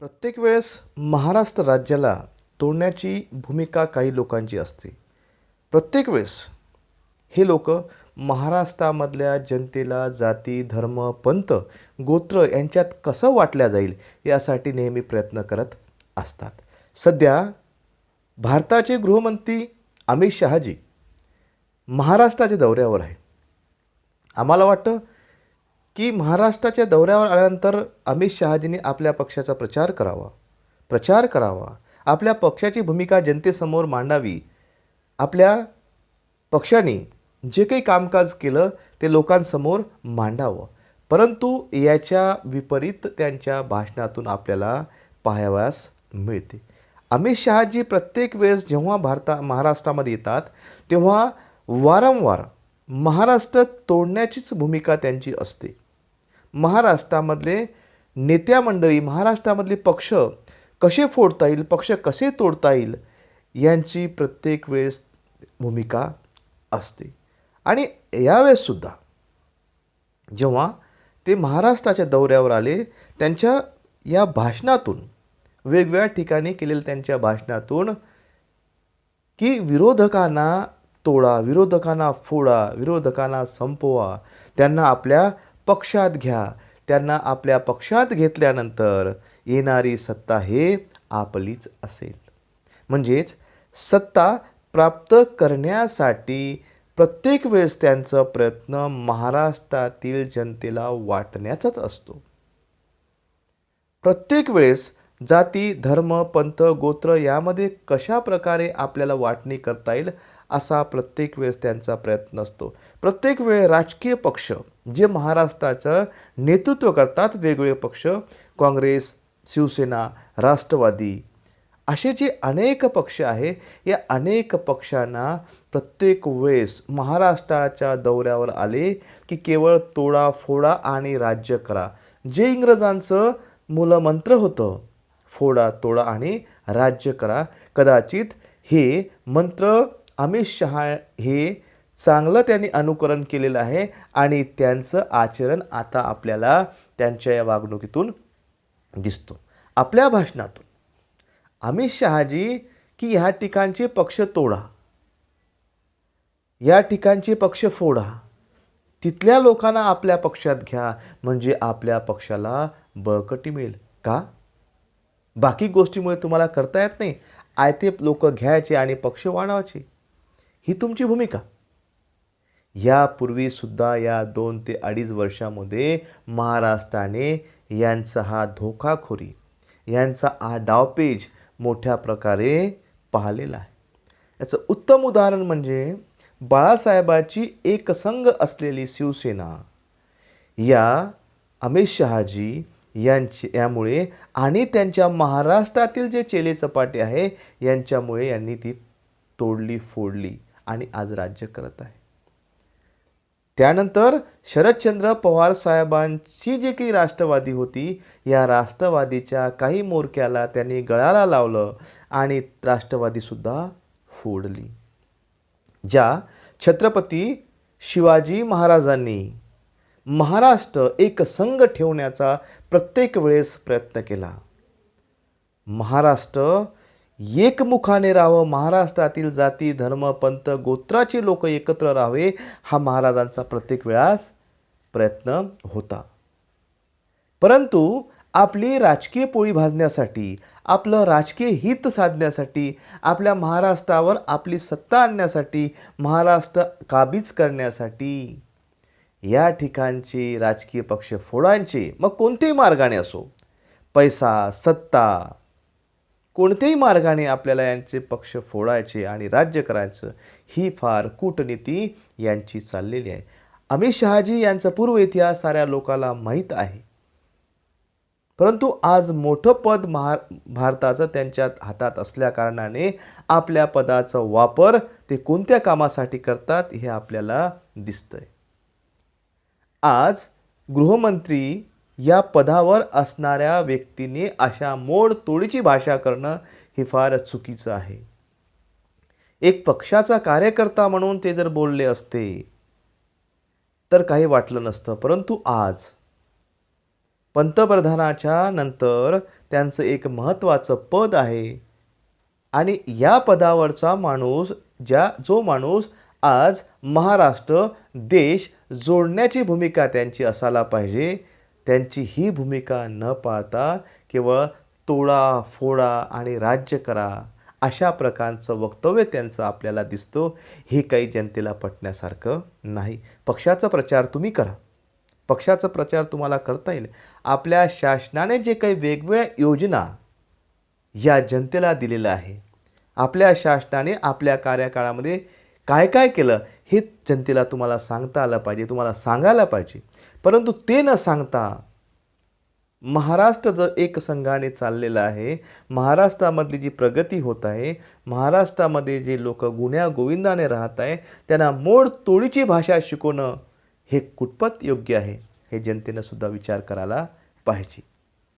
प्रत्येक वेळेस महाराष्ट्र राज्याला तोडण्याची भूमिका काही लोकांची असते. प्रत्येक वेळेस हे लोक महाराष्ट्रामधल्या जनतेला जाती धर्म पंथ गोत्र यांच्यात कसं वाटल्या जाईल यासाठी नेहमी प्रयत्न करत असतात. सध्या भारताचे गृहमंत्री अमित शहाजी महाराष्ट्राच्या दौऱ्यावर आहे आम्हाला वाटतं की महाराष्ट्राच्या दौऱ्यावर आल्यानंतर अमित शहाजींनी आपल्या पक्षाचा प्रचार करावा. प्रचार करावा. आपल्या पक्षाची भूमिका जनतेसमोर मांडावी. आपल्या पक्षाने जे काही कामकाज केलं ते लोकांसमोर मांडावं. परंतु याच्या विपरीत त्यांच्या भाषणातून आपल्याला पाहावयास मिळते. अमित शहाजी प्रत्येक वेळेस जेव्हा भारता महाराष्ट्रामध्ये येतात तेव्हा वारंवार महाराष्ट्र तोडण्याचीच भूमिका त्यांची असते. महाराष्ट्रामधले नेत्या मंडळी महाराष्ट्रामधले पक्ष कसे फोडता येईल पक्ष कसे तोडता येईल यांची प्रत्येक वेळेस भूमिका असते. आणि यावेळेससुद्धा जेव्हा ते महाराष्ट्राच्या दौऱ्यावर आले त्यांच्या या भाषणातून वेगवेगळ्या ठिकाणी केलेल्या त्यांच्या भाषणातून की विरोधकांना तोडा विरोधकांना फोडा विरोधकांना संपवा त्यांना आपल्या पक्षात घ्या. त्यांना आपल्या पक्षात घेतल्यानंतर येणारी सत्ता हे आपलीच असेल. म्हणजेच सत्ता प्राप्त करण्यासाठी प्रत्येक वेळेस त्यांचा प्रयत्न महाराष्ट्रातील जनतेला वाटण्याचाच असतो. प्रत्येक वेळेस जाती धर्म पंथ गोत्र यामध्ये कशा प्रकारे आपल्याला वाटणी करता येईल असा प्रत्येक वेळेस त्यांचा प्रयत्न असतो. प्रत्येक वेळ राजकीय पक्ष जे महाराष्ट्राचं नेतृत्व करतात वेगवेगळे पक्ष काँग्रेस शिवसेना राष्ट्रवादी असे जे अनेक पक्ष आहे या अनेक पक्षांना प्रत्येक वेळेस महाराष्ट्राच्या दौऱ्यावर आले की केवळ तोडा फोडा आणि राज्य करा. जे इंग्रजांचं मूलमंत्र होतं फोडा तोडा आणि राज्य करा कदाचित हे मंत्र अमित शहा हे चांगलं त्यांनी अनुकरण केलेलं आहे आणि त्यांचं आचरण आता आपल्याला त्यांच्या या वागणुकीतून दिसतो. आपल्या भाषणातून. अमित शहाजी की ह्या ठिकाणचे पक्ष तोडा. या ठिकाणचे पक्ष फोडा. तिथल्या लोकांना आपल्या पक्षात घ्या म्हणजे आपल्या पक्षाला बळकटी मिळेल. का? बाकी गोष्टीमुळे तुम्हाला करता येत नाही. आयते लोक घ्यायचे आणि पक्ष वाढवायचे. ही तुमची भूमिका. यापूर्वीसुद्धा या दोन ते अडीच वर्षामध्ये महाराष्ट्राने यांचा हा धोकाखोरी यांचा हा डावपेज मोठ्या प्रकारे पाहिलेला आहे. याचं उत्तम उदाहरण म्हणजे बाळासाहेबाची एकसंघ असलेली शिवसेना या अमित शहाजी यांची यामुळे आणि त्यांच्या महाराष्ट्रातील जे चेले चपाटे आहे यांच्यामुळे यांनी ती तोडली फोडली. आणि आज राज्य करत आहे. त्यानंतर शरदचंद्र पवार साहेबांची जी काही राष्ट्रवादी होती या राष्ट्रवादीच्या काही मोरक्याला त्यांनी गळाला लावलं आणि राष्ट्रवादीसुद्धा फोडली. ज्या छत्रपती शिवाजी महाराजांनी महाराष्ट्र एक संघ ठेवण्याचा प्रत्येक वेळेस प्रयत्न केला. महाराष्ट्र एकमुखाने राहावं. महाराष्ट्रातील जाती धर्म पंथ गोत्राचे लोक एकत्र राहावे हा महाराजांचा प्रत्येक वेळास प्रयत्न होता. परंतु आपली राजकीय पोळी भाजण्यासाठी आपलं राजकीय हित साधण्यासाठी आपल्या महाराष्ट्रावर आपली सत्ता आणण्यासाठी महाराष्ट्र काबीज करण्यासाठी या ठिकाणचे राजकीय पक्ष फोडांचे मग कोणत्याही मार्गाने असो पैसा सत्ता कोणत्याही मार्गाने आपल्याला यांचे पक्ष फोडायचे आणि राज्य करायचं ही फार कूटनीती यांची चाललेली आहे. अमित शहाजी यांचा पूर्व इतिहास साऱ्या लोकाला माहीत आहे. परंतु आज मोठं पद महा भारताचं त्यांच्या हातात असल्याकारणाने आपल्या पदाचा वापर ते कोणत्या कामासाठी करतात हे आपल्याला दिसतंय. आज गृहमंत्री या पदावर असणाऱ्या व्यक्तीने अशा मोडतोडीची भाषा करणं हे फार चुकीचं आहे. एक पक्षाचा कार्यकर्ता म्हणून ते जर बोलले असते तर काही वाटलं नसतं. परंतु आज पंतप्रधानाच्या नंतर त्यांचं एक महत्त्वाचं पद आहे आणि या पदावरचा माणूस ज्या जो माणूस आज महाराष्ट्र देश जोडण्याची भूमिका त्यांची असायला पाहिजे त्यांची ही भूमिका न पाळता केवळ तोडा फोडा आणि राज्य करा अशा प्रकारचं वक्तव्य त्यांचं आपल्याला दिसतं हे काही जनतेला पटण्यासारखं नाही. पक्षाचा प्रचार तुम्ही करा. पक्षाचा प्रचार तुम्हाला करता येईल. आपल्या शासनाने जे काही वेगवेगळ्या योजना या जनतेला दिलेलं आहे आपल्या शासनाने आपल्या कार्यकाळामध्ये काय काय केलं हे जनतेला तुम्हाला सांगता आलं पाहिजे तुम्हाला सांगायला पाहिजे. परंतु ते न सांगता महाराष्ट्र जर एक संघाने चाललेलं आहे महाराष्ट्रामधली जी प्रगती होत आहे महाराष्ट्रामध्ये जे लोक गुन्ह्या गोविंदाने राहत आहे त्यांना मोड तोडीची भाषा शिकवणं हे कुटपत योग्य आहे हे जनतेनं सुद्धा विचार करायला पाहिजे.